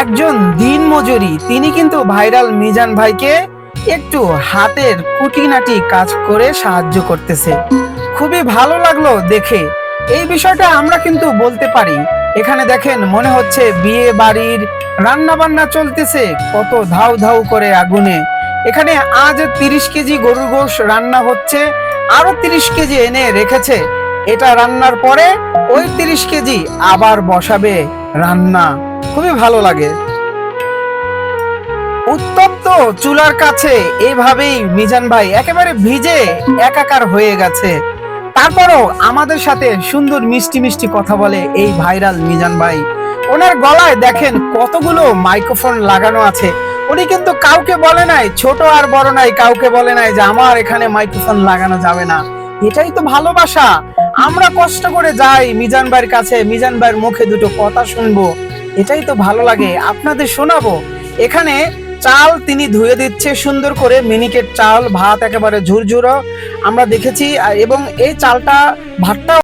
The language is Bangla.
একজন দিন মজুরি তিনি কিন্তু ভাইরাল মিজান ভাইকে একটু হাতের কুটিনাটি কাজ করে সাহায্য করতেছে। খুবই ভালো লাগল দেখে। এই বিষয়টা আমরা কিন্তু বলতে পারি। এখানে দেখেন, মনে হচ্ছে বিয়ে বাড়ির রান্না বান্না চলতেছে, কত ধাউ ধাউ করে আগুনে। এখানে আজ তিরিশ কেজি গরুর গোশ রান্না হচ্ছে, আরও তিরিশ কেজি এনে রেখেছে। এটা রান্নার পরে ওই তিরিশ কেজি আবার বসাবে। রান্না খুবই ভালো লাগে। উত্তপ্ত চুলার কাছে এভাবেই মিজান ভাই একেবারে ভিজে একাকার হয়ে গেছে। তারপরও আমাদের সাথে সুন্দর মিষ্টি মিষ্টি কথা বলে এই ভাইরাল মিজান ভাই। ওনার গলায় দেখেন কতগুলো মাইক্রোফোন লাগানো আছে। উনি কিন্তু কাউকে বলে নাই, ছোট আর বড় নাই, কাউকে বলে নাই যে আমার এখানে মাইক্রোফোন লাগানো যাবে না। এটাই তো ভালোবাসা। আমরা কষ্ট করে যাই মিজান ভাইয়ের কাছে, মিজান ভাইয়ের মুখে দুটো কথা শুনব। এটাই তো ভালো লাগে। আপনাদের শোনাবো। এখানে চাল তিনি ধুয়ে দিচ্ছে, সুন্দর করে মিনিকেট চাল, ভাত একেবারে ঝুরঝুরো। আমরা দেখেছি এবং এই চালটা ভাতটা